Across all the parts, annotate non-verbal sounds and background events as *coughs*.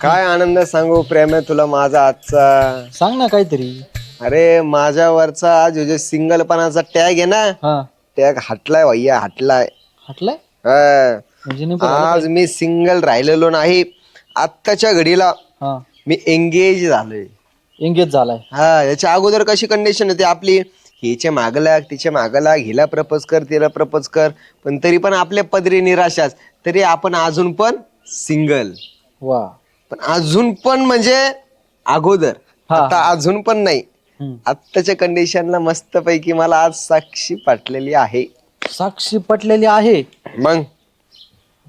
काय आनंद सांगू? प्रेम आहे तुला माझा आजचा. सांग ना काहीतरी. अरे माझ्यावरचा आज जो सिंगलपणाचा टॅग आहे ना हा. टॅग हटलाय भैया हटलाय. हटलाय? हा. म्हणजे आज मी सिंगल राहिलेलो नाही. आत्ताच्या घडीला हा. मी एंगेज झालोय. एंगेज झालाय. हा याच्या अगोदर कशी कंडिशन होती आपली? हिचे माग लाग तिच्या माग लाग हिला प्रपोज कर तिला प्रपोज कर. पण तरी पण आपल्या पदरी निराशाच. तरी आपण अजून पण सिंगल वा. पण अजून पण म्हणजे अगोदर. हा. आता अजून पण नाही. हम्म. आत्ताच्या कंडिशनला मस्त पैकी मला आज साक्षी पाटलेली आहे. साक्षी पटलेली आहे? मग?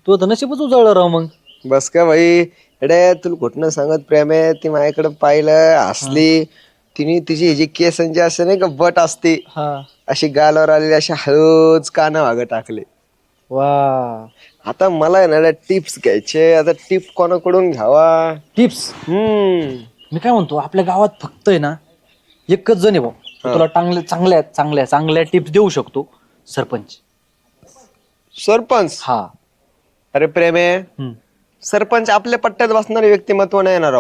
तू तर नशीबच उजळलं राव मग. बस का भाई? अडे तुला कुठनं सांगत प्रेम आहे. ती माझ्याकडे पाहिलं हसली तिने तिची ही जी केसांची असते नाही का बट असते हा. अशी गालावर आलेली अशी हळूच काना वागं टाकले. वा. आता मला आहे ना टिप्स घ्यायचे. आता टिप कोणाकडून घ्यावा? टिप्स? हम्म. मी काय म्हणतो आपल्या गावात फक्त आहे ना एकच जण आहे भाऊ. तो तुला चांगल्या चांगल्या चांगल्या चांगल्या टिप्स देऊ शकतो. सरपंच. सरपंच? हा. अरे प्रेम आहे हम्म. सरपंच आपल्या पट्ट्यात बसणारे व्यक्तिमत्व नाही येणार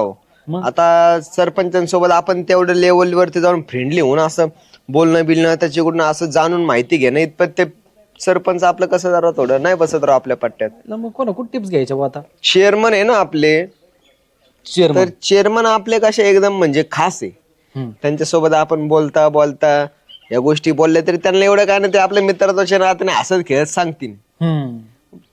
मग? आता सरपंचांसोबत आपण तेवढं लेवलवरती जाऊन फ्रेंडली होऊन असं बोलणं बिलणं त्याच्याकडून असं जाणून माहिती घेणं इतपत ते सरपंच आपलं कसं जरा थोडं नाही बसत राव आपल्या पट्ट्यात. मग कोणा कुठे टिप्स घ्यायच्या बुवा आता? चेअरमन आहे ना आपले. चेअरमन तर चेअरमन आपले कसे एकदम म्हणजे खास आहे. त्यांच्यासोबत आपण बोलता बोलता या गोष्टी बोलल्या तरी त्यांना एवढं काय नाही ते आपल्या मित्राच्या नात्याने असंच खेळत सांगतील.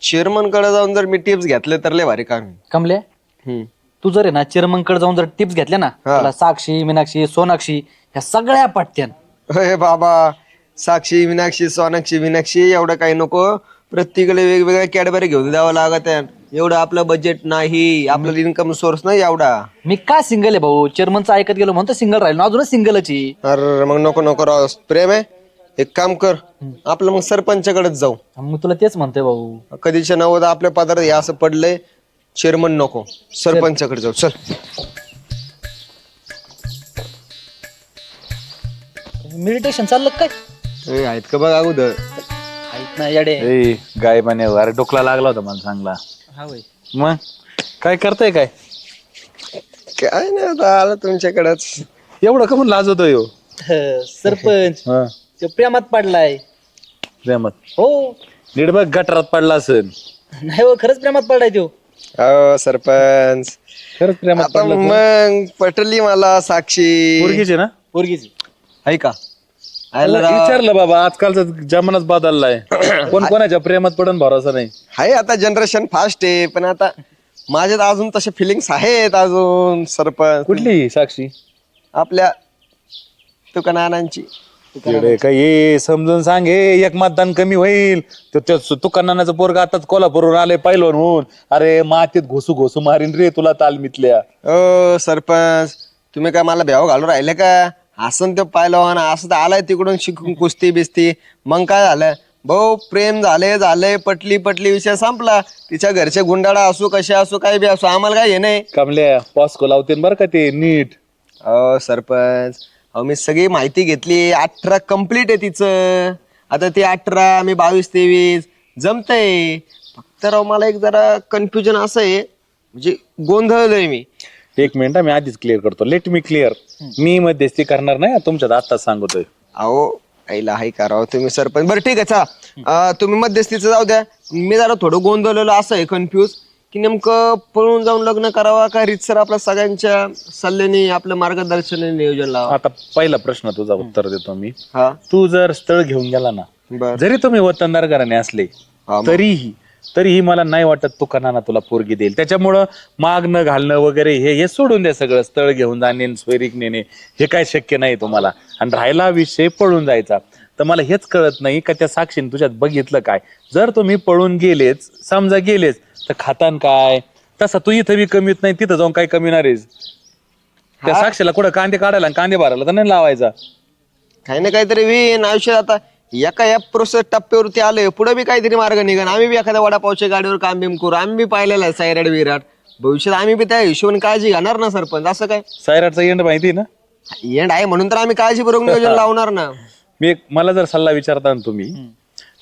चेअरमनकडे जाऊन जर मी टिप्स घेतले तर लय भारी काम. कमले हम्म. तू जर आहे ना चेअरमनकडे जाऊन जर टिप्स घेतल्या ना हा. तुला साक्षी मीनाक्षी सोनाक्षी ह्या सगळ्या पटत्यान अरे बाबा. साक्षी मीनाक्षी सोनाक्षी मीनाक्षी एवढं काही नको. प्रत्येकाला वेगवेगळ्या कॅडबरी घेऊन द्यावं लागत आहे. एवढं आपलं बजेट नाही आपलं इन्कम सोर्स नाही एवढा. मी का सिंगल आहे भाऊ? चेअरमनचं ऐकत गेलो म्हणतो सिंगल राहिलो. अजूनच सिंगलच आहे अरे मग नको नको राव. प्रेम आहे. एक काम कर. आपलं मग सरपंचाकडेच जाऊ. मग तुला तेच म्हणतोय भाऊ. कधीच्या नव्वद आपल्या पदार्थ हे असं पडलंय चेअरमन नको. सरपंचाकडे जाऊ. चल. मेडिटेशन चाललं काय? ए, आहेत का बघ अगोदर? ऐक ना येडे. ए गाय पाणी अरे डोकला लागला होता मला चांगला. हा मग? काय करताय काय? काय नाही आता आलं तुमच्याकडेच. एवढं का म्हणून लाज होतो सरपंच. तो प्रेमात पडलाय. प्रेमात? हो. नीट बघ गटारात पडला असेल. नाही हो खरंच प्रेमात पडलाय तो. हो सरपंच. खरंच प्रेमात आता मग पटली मला साक्षी. पोरगीचे ना? पोरगीची आहे. का? आयला राव. विचारलं बाबा आजकालचा जमानाच बदललाय. *coughs* कोण कोणाच्या प्रेमात पडन भरोसा नाही. आहे आता जनरेशन फास्ट आहे पण आता माझ्यात अजून तसे फिलिंग्स आहेत अजून सरपंच. कुठली साक्षी? आपल्या येडे काय ये समजून सांग हे एक मतदान कमी होईल. तो त्या तुकानाचं पोरग आताच कोल्हापूरवरून आले पाहिलं म्हणून अरे मातीत घोसू घोसू मारीन रे तुला तालमीतल्या. ओ सरपंच तुम्ही काय मला भ्याव घालून राहिले का? असं तो पाहिलं असं तर आलाय तिकडून शिकून कुस्ती बिस्ती. मग काय झालं? भाऊ प्रेम झाले झाले पटली पटली विषय संपला. तिच्या घरचे गुंडाळा असू कसे असू काही बी असू आम्हाला काय हे नाही. कमल्या पॉस्को लावते बरं का ते? नीट. अहो सरपंच. अहो मी सगळी माहिती घेतली. अठरा कंप्लीट आहे तिचं. आता ती अठरा मी बावीस तेवीस. जमतंय. फक्त राव मला एक जरा कन्फ्युजन असं आहे. म्हणजे गोंधळलोय मी. एक मिनिट मी आधीच क्लिअर करतो. लेट मी क्लिअर मी मध्यस्थी करणार नाही तुमच्यात आत्ताच सांगतोय. अहो आईला हाय का राव तुम्ही सरपंच. बरं ठीक आहे चा अं, तुम्ही मध्यस्थीचं जाऊ द्या. मी जरा थोडं गोंधळलेलो असं आहे कन्फ्यूज की नेमकं पळून जाऊन लग्न करावा का रीतसर आपल्या सगळ्यांच्या सल्ल्याने आपल्या मार्गदर्शनाने नियोजन लावा आता पहिला प्रश्न तुझा उत्तर देतो मी. हा. तू जर स्थळ घेऊन गेला ना बर. जरी तुम्ही वतनदार घराणे असले हा मग. तरीही तरीही मला नाही वाटत तू कनाना तुला पोरगी देईल. त्याच्यामुळं मागणं घालणं वगैरे हे हे सोडून द्या सगळं. स्थळ घेऊन जाणे सोयरीक नेणे. हे काय शक्य नाही तुम्हाला. आणि राहिला विषय पळून जायचा. तर मला हेच कळत नाही का त्या साक्षीने तुझ्यात बघितलं काय? जर तुम्ही पळून गेलेच समजा गेलेच तर खातान काय? तसा तू इथं बी कमीत नाही तिथं जाऊन काय कमीणार आहेस? त्या साक्षीला कुठं कांदे काढायला आणि कांदे भरायला तर नाही लावायचा. काही ना काहीतरी विन आयुष्यात आता. एका या प्रोसेस टप्प्यावरती आलोय. पुढे बी काहीतरी मार्ग निघाल आम्ही बी एखाद्या वडापावच्या गाडीवर काम बिम करू. आम्ही बी पाहिलेलं आहे सायराड विराट. भविष्यात आम्ही बी त्या हिशोबाने काळजी घेणार ना सरपंच? असं काय? सायराटचा एंड माहिती आहे ना? एंड आहे म्हणून तर आम्ही काळजीपूर्वक *laughs* नियोजन लावणार ना. मी एक मला जर सल्ला विचारता ना तुम्ही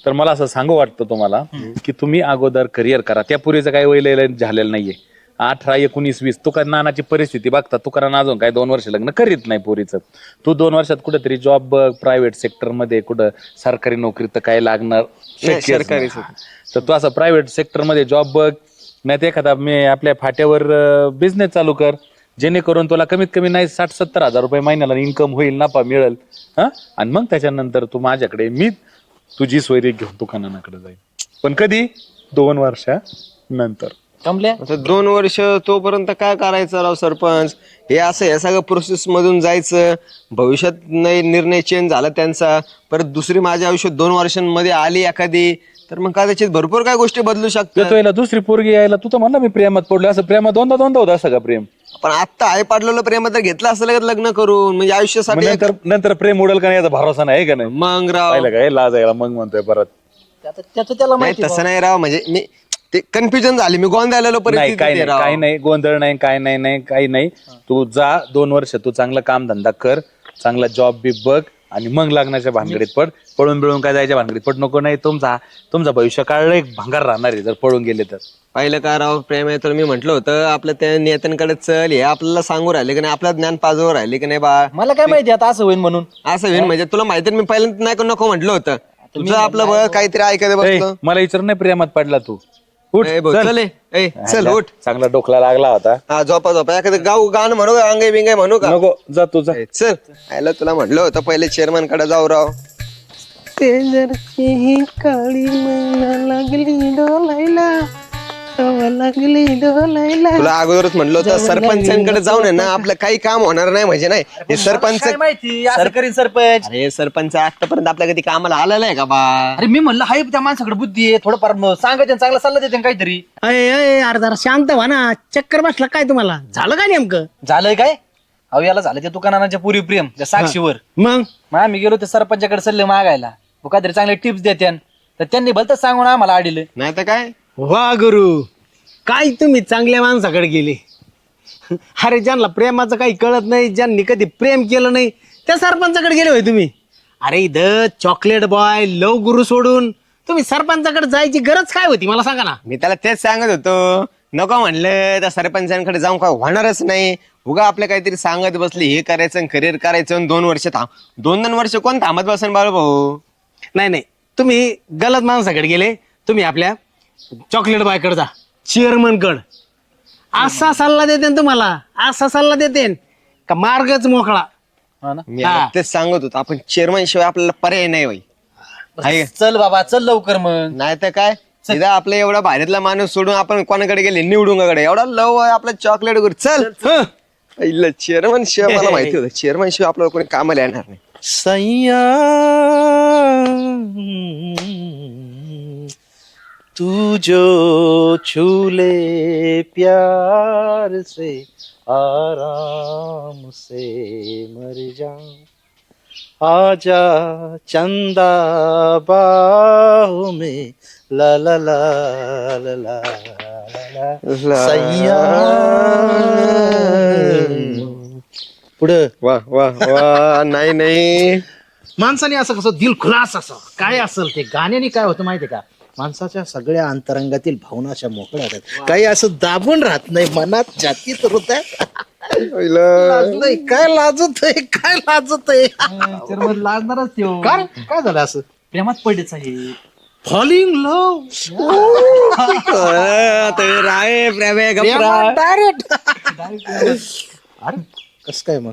तर मला असं सांगू वाटतं तुम्हाला की तुम्ही अगोदर करिअर करा. त्या पुरीचं काही वय लय झालेलं नाहीये. अठरा एकोणीस वीस. तुका नानाची परिस्थिती बघता तुकारान अजून काय दोन वर्ष लग्न करीत नाही पोरीचं. तू दोन वर्षात कुठेतरी जॉब बघ प्रायव्हेट सेक्टरमध्ये कुठं सरकारी नोकरी तर काय लागणार? शक्यच सरकारी नाही. तर तू असं प्रायव्हेट सेक्टरमध्ये जॉब बघ नाही तर एखादा मी आपल्या फाट्यावर बिझनेस चालू कर. जेणेकरून तुला कमीत कमी नाही साठ सत्तर हजार रुपये महिन्याला इन्कम होईल नफा मिळेल. हा? आणि मग त्याच्यानंतर तू माझ्याकडे मी तुझी सोयरी घेऊन दुकानाकडे जाईल पण कधी? दोन वर्षानंतर. कमल्या आता दोन वर्ष तोपर्यंत काय करायचं राव सरपंच? हे असं या सगळं प्रोसेस मधून जायचं. भविष्यात नाही निर्णय चेंज झाला त्यांचा. परत दुसरी माझ्या आयुष्यात दोन वर्षांमध्ये आली एखादी. तर मग कदाचित भरपूर काय गोष्टी बदलू शकतात. याला दुसरी पोरगी यायला. तू तर म्हणला मी प्रेमात पडलो असं प्रेमात दोनदा दोनदा होता असं का प्रेम? पण आता आई पाडलेलं प्रेम तर घेतलं असं लगेच लग्न करून? म्हणजे मग आयुष्यासाठी नंतर नंतर प्रेम उडेल का नाही याचा भरोसा नाही का नाही? मग राव. पाहिलं का? हे लाज आहे याला मग म्हणतोय परत. त्याचं त्याचं त्याला नाही माहिती तसं नाही राव. म्हणजे मी ते कन्फ्युजन झाली. मी गोंधळलेलो नाही परिस्थिती काही आहे नाही काही नाही गोंधळ नाही काय नाही नाही काही नाही. तू जा दोन वर्ष तू चांगला काम धंदा कर चांगला जॉब बी बघ आणि मग लग्नाच्या भानगडीत पड. पळून बिळून काय जायच्या भानगडीत पड. नको नाही तुमचा तुमचा भविष्य काळ एक भांगार राहणार आहे जर पळून गेले तर. पाहिलं का राव प्रेम आहे तर मी म्हंटल होतं आपल्या त्या नेत्यांकडे चल हे आपल्याला सांगू राहिले की नाही आपलं ज्ञान पाजवर राहिले की नाही बा. मला काय माहिती आता असं होईल म्हणून? असं होईल म्हणजे तुला माहिती आहे, मी पहिल्यांदा नाही नको म्हटलं होतं. तुझं आपलं बघ काहीतरी ऐकायचं ए, बसलं. मला विचार नाही प्रेमात पडला तू. उठ ए, भाऊ, चल. चल ए, ए, चल उठ. चांगला डोकला लागला होता. हा झोपा झोपा. एखादं गाव गाणं म्हणू का? अंगे बिंगे म्हणू का? नको जा तू जा. ए, चल. आयला तुला म्हटलं होतं पहिले चेअरमनकडे जाऊ राव. तुला अगोदरच म्हटलं होतं सरपंचांकडे जाऊन आहे ना आपलं काही काम होणार नाही म्हणजे नाही. हे सरपंच काय माहिती? असं करीन सरपंच. अरे सरपंच आतापर्यंत आपल्या कधी कामाला आलेला आहे का बा? अरे मी म्हणलं हाय त्या माणसाकडे बुद्धी आहे थोडंफार म- सांगायचं चांगला सल्ला देते काहीतरी. अय अय अरे जरा शांत व्हा ना. चक्कर बसला काय तुम्हाला? झालं काय नेमकं? झालंय काय? अहो याला झालं त्या दुकानाच्या पुरी प्रेम त्या साक्षीवर. मग? मग आम्ही गेलो त्या सरपंचाकडे सल्ले मागायला. मग काहीतरी चांगले टिप्स देते तर त्यांनी भलतच सांगून आम्हाला आडिलं. नाही तर काय? वा गुरु. काय तुम्ही चांगल्या माणसाकडे गेले? अरे ज्यांना प्रेमाचं काही कळत नाही ज्यांनी कधी प्रेम केलं नाही त्या सरपंचाकडे गेले होय तुम्ही. अरे इथं चॉकलेट बॉय लव गुरु सोडून तुम्ही सरपंचाकडे जायची गरज काय होती? मला सांगा ना. मी त्याला तेच सांगत होतो. नको म्हणलं त्या सरपंचांकडे जाऊन काय होणारच नाही. उगा आपल्या काहीतरी सांगत बसले हे करायचं करिअर करायचं आणि दोन वर्ष थांब. दोन दोन वर्ष कोण थांबत बसन बाळू भाऊ नाही नाही. तुम्ही गलत माणसाकडे गेले. तुम्ही आपल्या चॉकलेट बॉयकडे जा. चेअरमन कड. असा सल्ला देते ना तुम्हाला. असा सल्ला देते का मार्गच मोकळा. हा ना? मी आता तेच सांगत होतो आपण चेअरमन शिवाय आपल्याला पर्याय नाही आहे का? चल बाबा चल लवकर मग. नाही तर काय? तिथं आपला एवढा बाहेरला माणूस सोडून आपण कोणाकडे गेले? निवडूंगाकडे एवढा लव आहे आपला चॉकलेट गुरु चल. चेअरमन शिवाय मला माहिती होतं. *laughs* चेअरमन शिवाय आपल्याला कोणी कामाला येणार नाही. सैया. तू जो छूले प्यार से आराम से मर जाऊं आजा चंदा बाहों में ला ला ला ला ला ला। ला। सैया। पुढं। वा वा वा नाही नाही. माणसाने असं कसं दिल खुलास असं. काय असेल ते? गाण्याने काय होतं माहितीये का? माणसाच्या सगळ्या अंतरंगातील भावना अशा मोकळ्या होतात काही असं दाबून राहत नाही मनात जातीत लाजलंय, काय लाजत आहे काय लाजत आहे लाजणारच त्यो. काय काय झालं असं? प्रेमात पडलेच आहे. फॉलिंग लव तर. डायरेक्ट अरे कस काय मग?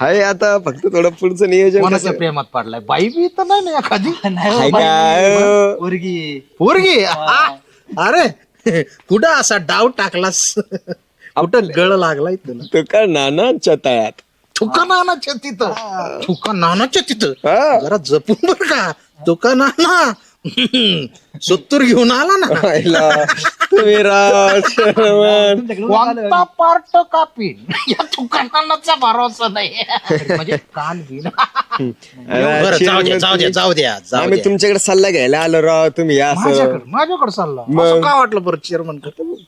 हाय आता फक्त थोडं पुढचं नियोजन कोणाच्या प्रेमात पडलाय? बाई बी तर नाही ना एखादी. *laughs* नाही हो, हाय बाई. काय? पोरगी. पोरगी? आ, अरे *laughs* कुठं असा डाव टाकलास? *laughs* कुठं गळ लागलाय तुला तो का नानाच्या तळ्यात. थुका नानाच्या तिथं? थुका नानाच्या तिथं? हा. जरा जपून बर का. तुका नाना *laughs* सत्तर घेऊन आला ना. तुम्ही राव चेअरमन. कोणता पार्ट कापीन *laughs* या दुकानाचा भरोसा नाही. म्हणजे कान घेईन *laughs* बरं, जाऊ द्या जाऊ द्या जाऊ द्या जाऊ आम्ही द्या. तुमच्याकडे सल्ला घ्यायला आलो राव तुम्ही या असं. माझ्याकडे माझ्याकडे चालला मग. असं का वाटलं बरं चेअरमन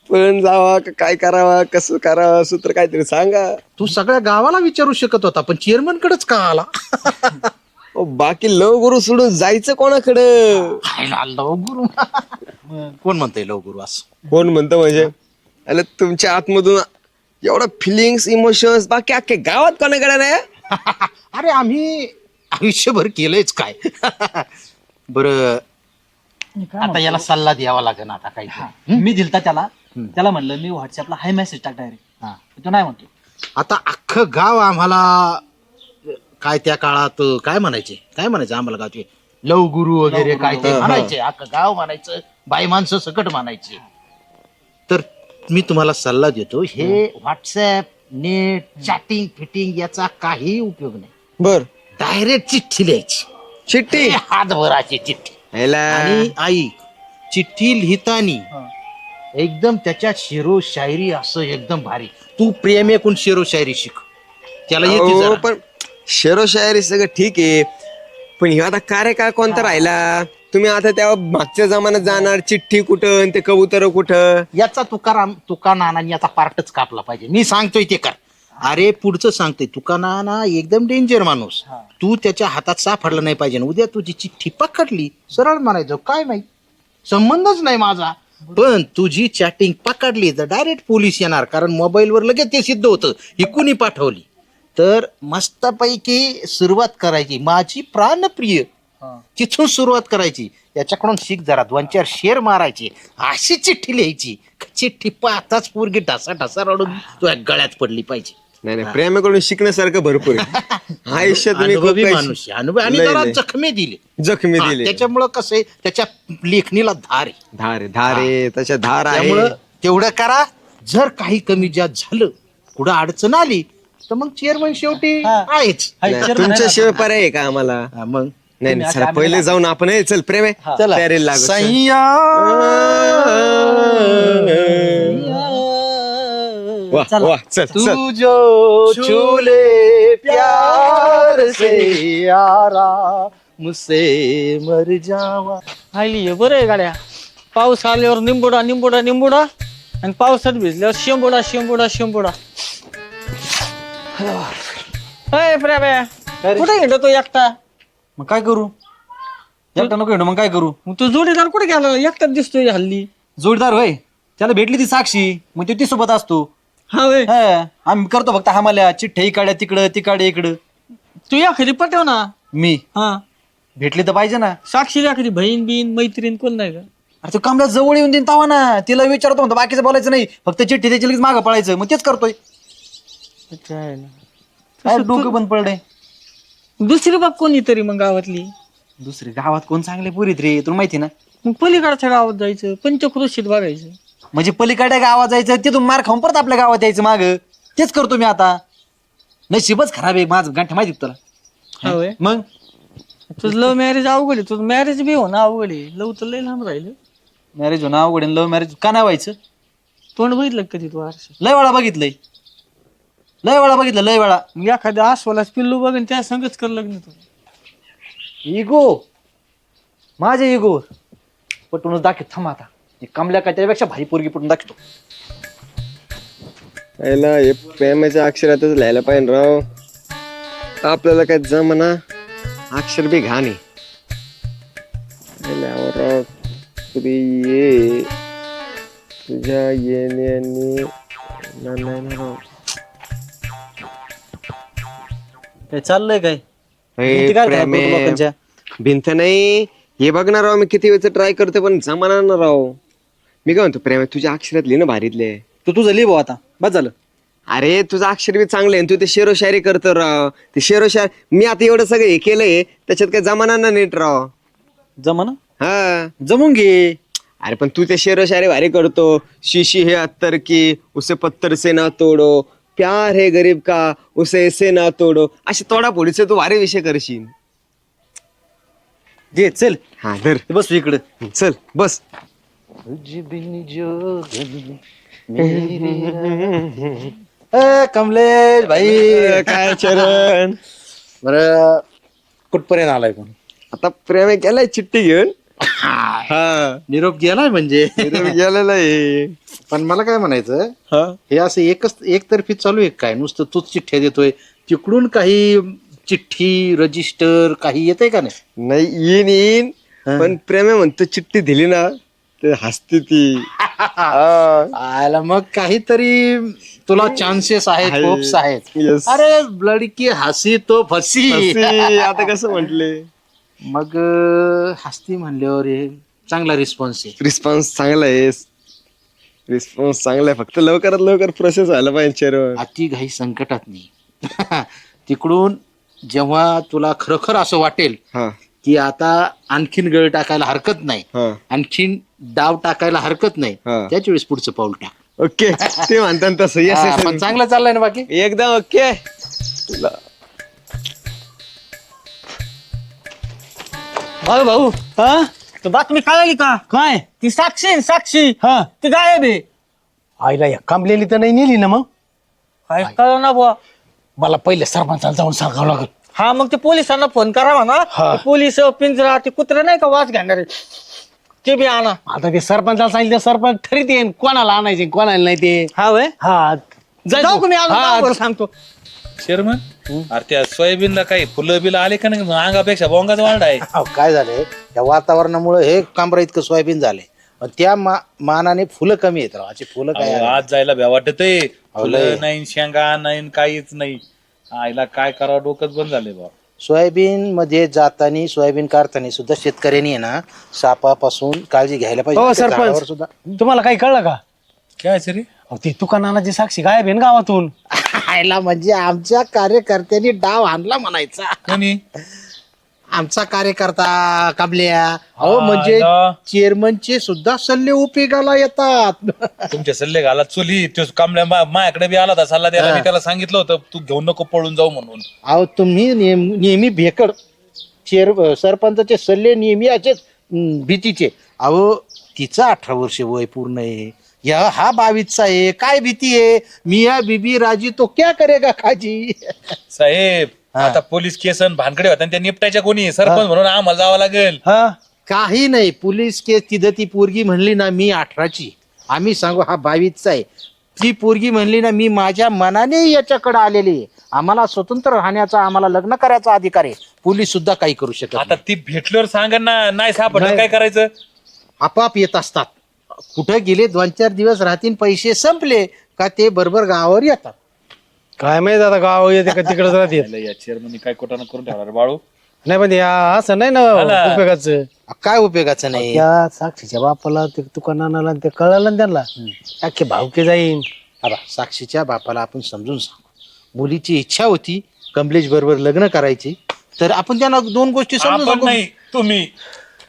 पण जावा का काय करावा कसं करावं सूत्र काहीतरी सांगा. तू सगळ्या गावाला विचारू शकत होता पण चेअरमन कडेच का आला? ओ, बाकी लव गुरु सोडून जायचं कोणाकडं? खायला लव गुरु कोण म्हणतंय लव गुरु असं? कोण म्हणतं म्हणजे? अरे तुमच्या आतमधून एवढं फिलिंग्स इमोशन्स बाकी अख्खे गावात कोणाकडे नाही *laughs* अरे आम्ही आयुष्यभर केलंयच काय. *laughs* बर आता याला सल्ला द्यावा लागेल आता काही मी दिलता त्याला. त्याला म्हणलं मी व्हॉट्सअपला हाय मेसेज टाक डायरेक्ट हा. तो नाही म्हणतो. आता अख्खं गाव आम्हाला काय त्या काळात काय म्हणायचे? काय म्हणायचं आम्हाला गावचे? लव गुरु वगैरे काय ते म्हणायचे अख्खं गाव म्हणायचं बाई माणसं सकट म्हणायचे. तर मी तुम्हाला सल्ला देतो हे व्हॉट्सअप नेट चॅटिंग फिटिंग याचा काही उपयोग नाही. बर. डायरेक्ट चिठ्ठी लिहायची. चिठ्ठी? हातभराची चिठ्ठी. ह्याला आणि आई चिठ्ठी लिहितानी एकदम त्याच्यात शेरो शायरी असं एकदम भारी. तू प्रेम एकूण शेरो शायरी शिक. त्याला येते जरा. पण शेरो शायरी सगळं ठीक आहे. पण ह्यो आता कार्यकाळ कोणता राहिला? तुम्ही आता त्या मागच्या जमान्यात जाणार चिठ्ठी कुठं आणि ते कबूतर कुठं? याचा तुकाराम तुका नानांनी याचा पार्टच कापला पाहिजे. मी सांगतोय ते कर. अरे पुढचं सांगतोय. तुका नाना एकदम डेंजर माणूस. तू त्याच्या हातात सापडला नाही पाहिजे. उद्या तुझी चिठ्ठी पकडली सरळ म्हणायचं काय माहीत? संबंधच नाही माझा. पण तुझी चॅटिंग पकडली तर डायरेक्ट पोलीस येणार. कारण मोबाईलवर लगेच ते सिद्ध होतं. ही कुणी पाठवली? तर मस्तपैकी सुरुवात करायची. माझी प्राणप्रिय तिथून सुरुवात करायची. याच्याकडून शिक जरा. दोन चार शेर मारायचे. अशी चिठ्ठी लिहायची. चिठ्ठी पाहताच पोरगी ढासा ढासा रडून तुझ्या गळ्यात पडली पाहिजे. नाही नाही. प्रेमाकडून शिकण्यासारखं भरपूर आहे. *laughs* आयुष्यात तुम्ही खूप अनुभवी काही माणूस आहे, अनुभवी आणि लय, जरा लय. जखमी दिले. जखमी हा, दिले. त्याच्यामुळं कसं आहे त्याच्या लेखणीला धार आहे. धार धार धार आहे. त्यामुळं तेवढं करा. जर काही कमी जास्त झालं कुठं अडचण आली तर मग चेअरमन शेवटी आहेच. नाही, आहे तुमच्याशिवाय पर्याय आहे का आम्हाला? हा, मग. नाही नाही चला पहिले जाऊन आपण ए, चल प्रेम आहे. चला. तयारीला लागू चल. तू जो चूले. प्यार से यारा मुझसे मर जावा। आली आहे बरं आहे गाड्या. पाऊस आल्यावर निंबुडा निंबुडा निंबुडा. आणि पावसात भिजल्यावर शेंबुडा शेंबुडा शेंबुडा. अय कुठे गेलो तो एकटा? मग काय करू? एकटा नको येणं मग काय करू? मग तू जोडीदार कुठे गेला? एकटाच दिसतोय हल्ली. जोडीदार होय. त्याला भेटली ती साक्षी. मग ती सोबत असतो. हा हा, आम्ही करतो फक्त हमाल्या. चिठ्ठ्या इकाड्या तिकडं तिकाडे इकडं. तू एखादी पटव ना. मी? हा. भेटली तर पाहिजे ना. साक्षी एखादी बहीण बिन मैत्रीण कोण नाही का? अरे तो कमला जवळ येऊन देईन तावा ना. तिला विचारतो म्हणतो बाकीचं बोलायचं नाही. फक्त चिठ्ठी त्याची लगेच मागं पळायचं. मग तेच करतोय. काय डोकं बंद पडलंय. दुसरी बाग कोणीतरी मग गावातली? दुसरे गावात कोण चांगले पुरीत रे तुला माहिती ना? मग पलीकडच्या गावात जायचं पंचक्रोशीत बघायचं. म्हणजे पलीकडे गावात जायचं तिथून मार खाऊन परत आपल्या गावात यायचं माग. तेच करतो मी आता. नशीबच खराब आहे माझं गांठ माहिती का तुला? हा मग? तुझं लव्ह मॅरेज अवघड आहे. तुझं मॅरेज बी हो ना अवघड आहे. लव तर लय लांब राहिलं. मॅरेज होणं अवघड लव्ह मॅरेज का नाही व्हायचं? तोंड बघितलं का कधी तू आरशात? लय वेळा बघितलंय. लय वेळा बघितलं लय वेळा. मग एखाद्या आसवालाच पिल्लू बघ त्या संगच कर लग्न तू. इगो. माझे इगो. पटूनच दाखव थांब आता. हे कमल्या काय त्यापेक्षा भारी पोरगी पटून दाखवतो. हे प्रेमाच्या अक्षरातच लिहायला पाहिजे राव. आपल्याला काय जमना? अक्षर बी घाण आहे. राव तुझ्या येण्याने ना- नाही ना राव. काय चाललंय काय? भिंती काय लोकांच्या? नाही. हे बघ ना राव मी किती वेळचं ट्राय करते पण जमाना ना राव. मी काय म्हणतो प्रेम तुझ्या अक्षरात लिहिणं भारीतले. तू तुझं लिह भाऊ आता. बस झालं. अरे तुझं अक्षर बी चांगलं आहे तू ते शेरो शायरी करतो राव. ते शेरो शायर मी आता एवढं सगळं हे केलंय त्याच्यात काय जमाना ना नीट राव. जमा ना हा. जमून घे. अरे पण तू ते शेरो शायरी भारी करतो. शीशी है अत्तर की उसे पत्थर से ना तोडो. प्यार है गरीब का उसे ऐसे ना तोडो। असे तोडा फोडीचे तू भारी विषय करशील. घे चल. हा धर. बस इकडं. चल बस. ए, कमलेश भाई. काय चरण? बर कुठपर्यंत आलाय पण आता प्रेम केलाय चिठ्ठी घेऊन. हा. निरोप गेलाय म्हणजे? निरोप गेलेला आहे. पण मला काय म्हणायचं हा. हे असं एकच एकतर्फी चालू आहे काय? नुसतं तूच चिठ्ठ्या देतोय. तिकडून काही चिठ्ठी रजिस्टर काही येतंय का नाही? नाही येईन येईन. पण प्रेम म्हणतो चिठ्ठी दिली ना ते हसती ती. *laughs* हा. आयला मग काहीतरी तुला चान्सेस आहेत आहे. होप्स आहेत. Yes. अरे लडकी हसी तो फसी. हसी, आता कसं म्हंटले? मग अं, हसती म्हणल्यावर हे चांगला रिस्पॉन्स आहे. रिस्पॉन्स चांगला आहे. रिस्पॉन्स चांगला आहे. फक्त लवकरात लवकर प्रोसेस व्हायला पाहिजे चेहऱ्यावर अति घाई संकटात नाही. *laughs* तिकडून जेव्हा तुला खरोखर असं वाटेल हा. की आता आणखीन गळ टाकायला हरकत नाही हा. आणखीन डाव टाकायला हरकत नाही हा. त्याच वेळेस पुढचं पाऊल टाक. ओके. ते म्हणतात तसं. येस हा, पण चांगलं चाललंय ना बाकी? एकदम ओके. भाऊ भाऊ. हा? तू बातमी कळाली का? काय? ती साक्षी आहे, साक्षी. हा. ती गायब आहे. आईला या कांबलेली तर नाही नेली ना मग? काय कळ ना बुवा. मला पहिले सरपंचाला जाऊन सांगावं लागेल. हा मग ते पोलिसांना फोन करा म्हणा. हा. ते पोलीस पिंजरा ते कुत्रे नाही का वाच घेणारे ते बी आणा. आता ते सरपंचाला सांगितलं सरपंच ठरीत येईन. कोणाला आणायचे कोणाला नाही ते? हा वय हा. जाऊ का मी आलो हा. बरोबर सांगतो. चेअरमन अरे त्या सोयाबीनला काही फुलं बिलं आले का नाही? अंगापेक्षा बोंगाचा वाढ आहे. अहो, काय झालंय? या वातावरणामुळे हे कांबरा इतकं सोयाबीन झालंय. पण त्या मा- मानाने फुलं कमी आहेत राव. अशी फुलं काय अहो? आज जायला भ्या वाटत लय. फुलं नाही शेंगा नाही काहीच नाही. आईला काय करावं डोकंच बंद झाले बा सोयाबीन मध्ये जाताना सोयाबीन काढताना सुद्धा शेतकऱ्यांनी आहे ना सापापासून काळजी घ्यायला हो पाहिजे त्या झाडावर सरपंच सुद्धा. तुम्हाला काही कळलं का? काय रे अहो, ती दुकानाची साक्षी गायब आहे ना गावातून. म्हणजे आमच्या कार्यकर्त्यांनी डाव आणला म्हणायचा. कोणी? आमचा कार्यकर्ता काबल्या. अहो म्हणजे. चेअरमनचे सुद्धा सल्ले उपयोगाला येतात. तुमचे सल्ले घाला. चुली तो मा- माझ्याकडे बी आला होता सल्ला द्यायला. मी त्याला सांगितलं होतं तू घेऊन नको पळून जाऊ म्हणून. अहो तुम्ही नेहमी भेकड. चेअर सरपंचाचे सल्ले नेहमी असेच भीतीचे. अहो तिचं अठरा वर्ष वय पूर्ण आहे. या हा बावीसचा आहे काय भीती आहे? मिया बीबी राजी तो क्या करेगा काजी? साहेब आता पोलीस केसन भानकडे होता आणि त्या निपटायच्या कोणी? सरपंच म्हणून आम्हाला जावं लागेल. हा. काही नाही पोलीस केस तिथं ती पोरगी म्हणली ना मी अठराची. आम्ही सांगू हा बावीसचा आहे. ती पोरगी म्हणली ना मी माझ्या मनाने याच्याकडे आलेली आहे. आम्हाला स्वतंत्र राहण्याचा आम्हाला लग्न करायचा अधिकार आहे. पोलीस सुद्धा काही करू शकत आता ती भेटल्यावर सांगा ना नाही सापडलं काय करायचं? आपाप येत असतात. कुठं गेले दोन चार दिवस राहतील पैसे संपले का ते बरोबर गावावर येतात. काय माहीत आता गाव येते का तिकडे *laughs* या चेअरमनी काय कोटाना करून ठेवणार बाळू? नाही पण या असं नाही ना आला. उपयोगाचं. काय उपयोगाचं नाही? त्या साक्षीच्या बापाला ते दुकानाला ते कळलं ना त्यांना. अख्खे भावके जाईन. आबा, साक्षीच्या बापाला आपण समजून सांगू. मुलीची इच्छा होती कमलेश बरोबर लग्न करायची. तर आपण त्यांना दोन गोष्टी समजून आपण सांगू. नाही तुम्ही.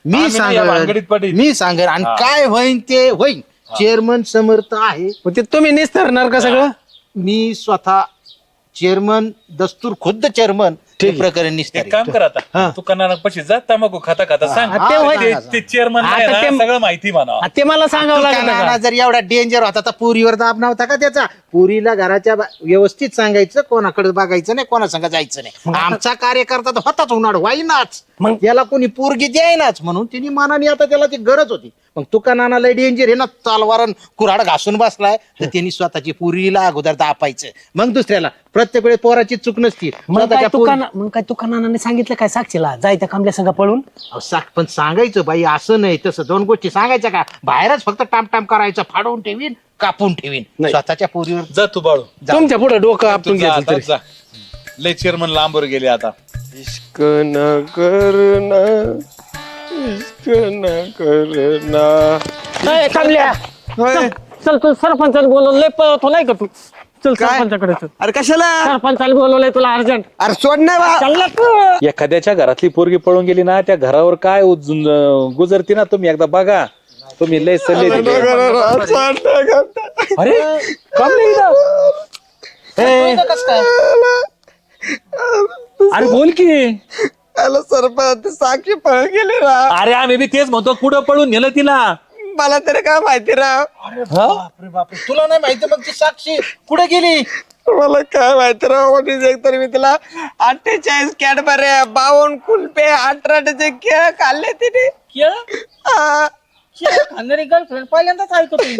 मी आम्ही नाही या भानगडीत सांगेन पडीत. मी सांगेन आणि काय होईन ते होईन. चेअरमन समर्थ आहे. मग ते तुम्ही निस्तरणार का सगळं? मी स्वतः चेअरमन दस्तूर खुद्द चेअरमन हे प्रकरण एक काम कर आता. तू कन्नाना पशी जा तमाकू खाता खाता सांग. हा, ते होय. ते- ते चेअरमन आता ते- सगळं माहिती म्हणा ते मला सांगावं लागेल का? जर एवढा डेंजर होता तर पुरीवर दाब नव्हता का त्याचा? पुरीला घराच्या बा- व्यवस्थित सांगायचं कोणाकडे बघायचं नाही कोणासंग जायचं नाही. आमचा कार्यकर्ता तर होताच उन्हाळ वाईनाच मग त्याला कोणी पोरगी द्यायनाच म्हणून तिने मनाने आता त्याला ती गरज होती. मग तुका नानाला डेंजर आहे ना तलवारन कुऱ्हाड घासून बसलाय. तर त्यांनी स्वतःची पुरीला अगोदर दापायचं. मग दुसऱ्याला प्रत्येक वेळेस पोराची चूक नसती. मग काय स्वतःच्या पोरी- मग काय सांगितलं काय साक्षीला? जाय त्या कांबल्या संघ पळून. अहो, पण सांगायचं बाई असं नाही. तसं दोन गोष्टी सांगायच्या का? बाहेरच फक्त टाम टाम करायचं फाडून ठेवीन कापून ठेवीन. स्वतःच्या पोरीवर जा तू बाळू. तुमच्यापुढे डोकं जा घ्यायचं आता, तरी. जा. लय चेअरमन लांबवर गेले आता. इश्क न करना इश्क न करना ए, कामल्या होय. चल, तू सरपंचाला बोलवलं लय पळतो नाही का तू? चल काय? सरपंचाकडे चल. अरे कशाला? सरपंचाला बोलवलंय तुला अर्जंट. अरे सोड नाही बा. चल ना तू. एखाद्याच्या घरातली पोरगी पळून गेली ना त्या घरावर काय उज- अं, गुजरती ना तुम्ही एकदा बघा. तुम्ही लय सल्ले दिले. अरे कमले इथं. ए, अरे बोल की. हॅलो सरपंच साक्षी पळ गेली ना. अरे आम्ही बी तेच म्हणतो कुठं पळून नेलं तिला? मला तरी काय माहिती राव बापरे बापरे. तुला नाही माहिती मग ती साक्षी कुठे गेली? मला काय माहिती राव म्हणजे तर मी तिला अठ्ठेचाळीस कॅडबरे बावन्न कुल्पे अठरा डझे केळ खाल्ले तिने. हा. खाणारी गर्लफ्रेंड पहिल्यांदाच ऐकतो मी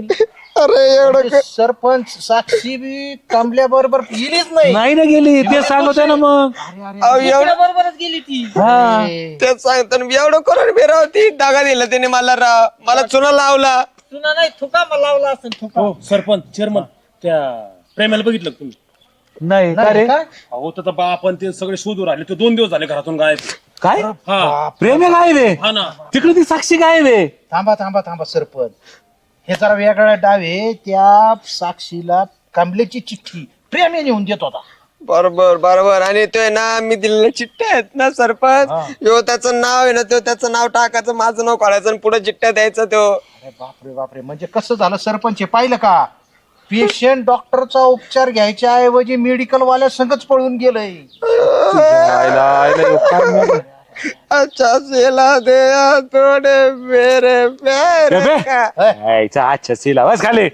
अरे एवढं ते सरपंच साक्षी बी कमल्या बरोबर गेलीच नाही. नाही ना गेली ते सांगतोय ना मग. अहो, एवढं बरोबरच गेली ती. तेच सांगतो ना, एवढं करून बेरा होती दागा दिला त्याने मला राव मला चुना लावला. तुला नाही थुका मला लावला असेल थुका. हो सरपंच चेअरमन त्या प्रेमाला बघितलं का तुम्ही? नाही का रे? अहो तर बा आपण ते सगळे शोधून राहिले. ते दोन दिवस झाले घरातून गायब. काय? हा. प्रेम आहे काय रे? हा ना. तिकडे ती साक्षी काय रे? थांबा थांबा थांबा सरपंच. हे जरा वेगळा डाव आहे. त्या साक्षीला कमलेची चिठ्ठी प्रेम नेऊन देत होता. बरोबर बरोबर. आणि तो आहे ना मी दिलेल्या चिठ्ठ्या आहेत ना सरपंच? यो त्याचं नाव आहे ना तो त्याचं नाव टाकायचं माझं नाव काढायचं आणि पुढे चिठ्ठ्या द्यायचं तो. अरे बापरे बापरे. म्हणजे कसं झालं सरपंच हे पाहिलं का? पेशंट डॉक्टरचा उपचार घ्यायच्या ऐवजी मेडिकल वाल्या संगच पळून गेलंय. अच्छा सेला दे थोडे मेरे प्यारे बे. का. यायचा अच्छा सिला बस खाली.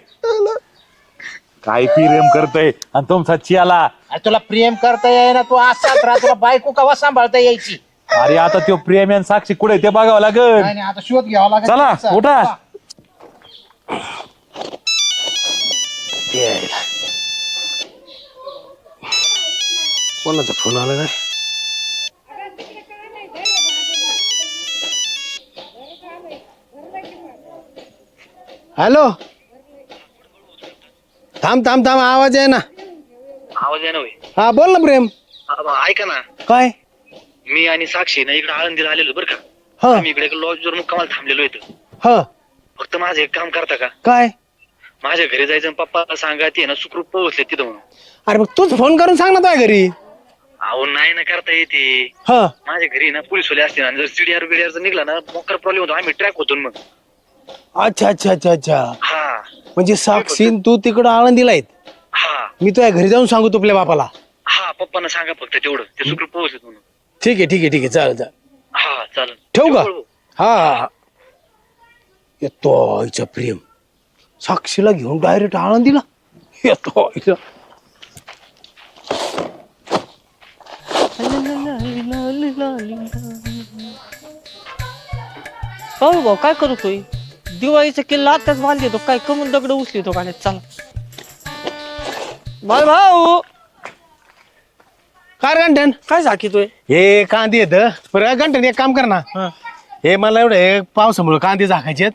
काय प्रेम करतोय? आणि तुमचा चियाला. अरे तुला प्रेम करता येईना तू असाच राहा. तुला बायको कवा सांभाळता यायची? अरे आता तो प्रेम आणि साक्षी कुठे ते बघावं लागल. नाही नाही, आता शोध घ्यावा लागेल. चला. उठा. कोणाचा फोन आला काय हॅलो? थांब थांब थांब आवाज आहे ना. आवाज आहे ना होय. हा बोल ना प्रेम. हा, बा, ऐका ना. काय? मी आणि साक्षी ना इकडे आळंदीला आलेलो बरं का. हा. आम्ही इकडे लॉजवर मुक्कामाला थांबलेलो इथं. हा. फक्त माझं एक काम करता का? काय? माझ्या घरी जायचं आणि पप्पाला सांगा ते ना सुखरूप पोहोचले तिथं म्हणून. अरे मग तूच फोन करून सांग ना तुझ्या घरी. अहो नाही ना करता येते. हा. माझ्या घरी ना पोलीस वाले असते ना आणि जर सीडीआर बिडीआर निघला ना मोकर प्रॉब्लेम होतो. आम्ही ट्रॅक होतो ना मग. अच्छा अच्छा अच्छा अच्छा. हा. म्हणजे साक्षी न तू तिकडं आळंदीला आहेत? हा. मी तुझ्या घरी जाऊन सांगू तुपल्या बापाला. हा पप्पांना सांगा फक्त तेवढं. ते सुखरूप पोहोचले म्हणून. ठीक आहे ठीक आहे ठीक आहे. चालेल चालेल. हा चालेल. ठेवू का. हा हा हा. येतो आईचा प्रेम. साक्षीला घेऊन डायरेक्ट आळंदीला? येतो आईचा हो भाऊ काय करतोय दिवाळीचा किल्ला आताच बांध देतो काय कमून दगड उचलितो गाण्यात? चला बाय भाऊ! काय गंठन? काय झाकीतोय? हे कांदे येत बरं गंठन एक काम कर ना. हा. हे मला एवढं हे पावसामुळे कांदे झाकायचे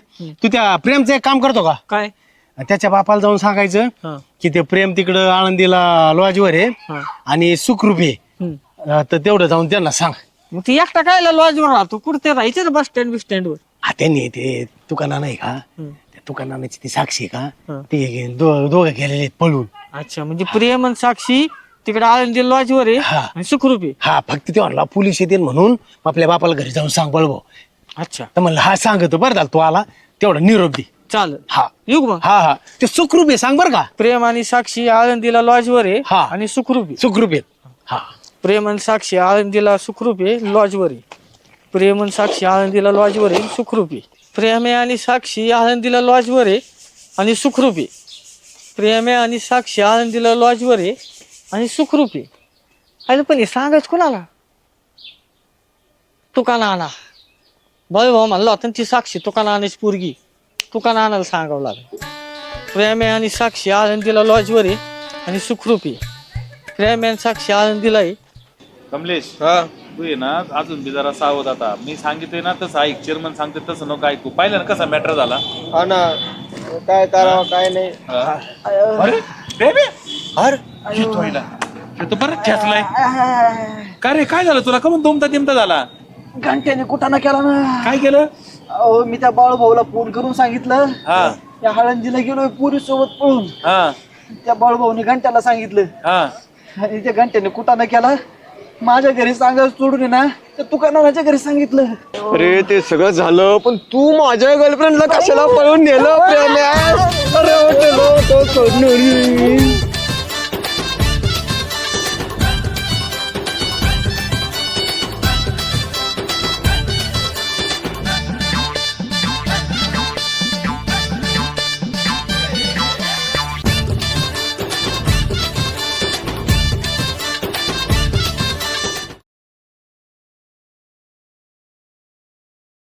तू त्या प्रेमचं एक काम करतो का? काय? त्याच्या बापाला जाऊन सांगायचं हा. की ते प्रेम तिकडं आळंदीला लॉजवर आहे हा. आणि सुखरूप आहे. हम्म. अं, तर तेवढं जाऊन त्यांना सांग. मग ती एकटा कायला लॉजवर राहतो? कुठे राहायचं ना बस स्टँड बस स्टँड वर? हा त्यांनी ते तुकाना नाही का. त्या तुकानाची ती साक्षी आहे हा. का ते दो- दोघं गेलेले आहेत पळून. अच्छा म्हणजे साक्षी तिकडे आळंदी लॉजवर आहे हा. आणि सुखरूप. हा फक्त ते म्हणला पोलीस येतील म्हणून आपल्या बापाला घरी जाऊन सांग बळबो. अच्छा. तर म्हणलं हा सांगतो बरं झालं तू आला तेवढा निरोप दे. चालेल. हा. येऊ का मग? हा हा. ते सुखरूप आहे सांग बरं का. प्रेम आणि साक्षी आळंदीला लॉजवर आहे हा. आणि सुखरूप. आहे सुखरूप आहे हा. प्रेम आणि साक्षी आळंदीला सुखरूप आहे लॉजवर आहे. प्रेम आणि साक्षी आळंदीला लॉजवर आहे सुखरूप. प्रेम आणि साक्षी आळंदीला लॉजवर आहे आणि सुखरूप. प्रेम आणि साक्षी आळंदीला लॉजवर आहे आणि सुखरूप. अरे पण हे सांगायच कोणाला? तुकाना आणा. भाऊ भाऊ म्हणला होता ना ती साक्षी तुकाना आणायची पोरगी. तुकाना आणायला सांगावं लागेल. प्रेम आणि साक्षी आळंदीला लॉजवर आहे आणि सुखरूप. प्रेम आणि साक्षी आळंदीला आहे. कमलेश. हा. तू ये ना अजून बी जरा सावध आता. मी सांगितलंय ना तसं ऐक. चेअरमन सांगते तसं नको ऐकू. पाहिलं ना कसा मॅटर झाला? हा ना. काय करावं काय नाही. अरे बेबे अरे हिला. हे तो परत ठेचलाय काय रे काय झालं तुला? कमून दोमता तिमता झाला? घंट्याने कुठाना केला ना. काय केलं? अहो मी त्या बाळूभाऊला फोन करून सांगितलं. हा. त्या हळंदीला गेलोय पुरी सोबत पळून. हा. त्या बाळूभाऊने घंट्याला सांगितलं. हा. आणि त्या घंट्याने कुठाना केला. माझ्या घरी सांगायला सोडून आहे ना त्या तुकानाच्या घरी सांगितलं? अरे ते सगळं झालं पण तू माझ्या गर्लफ्रेंडला कशाला पळून नेलं अरे सोडून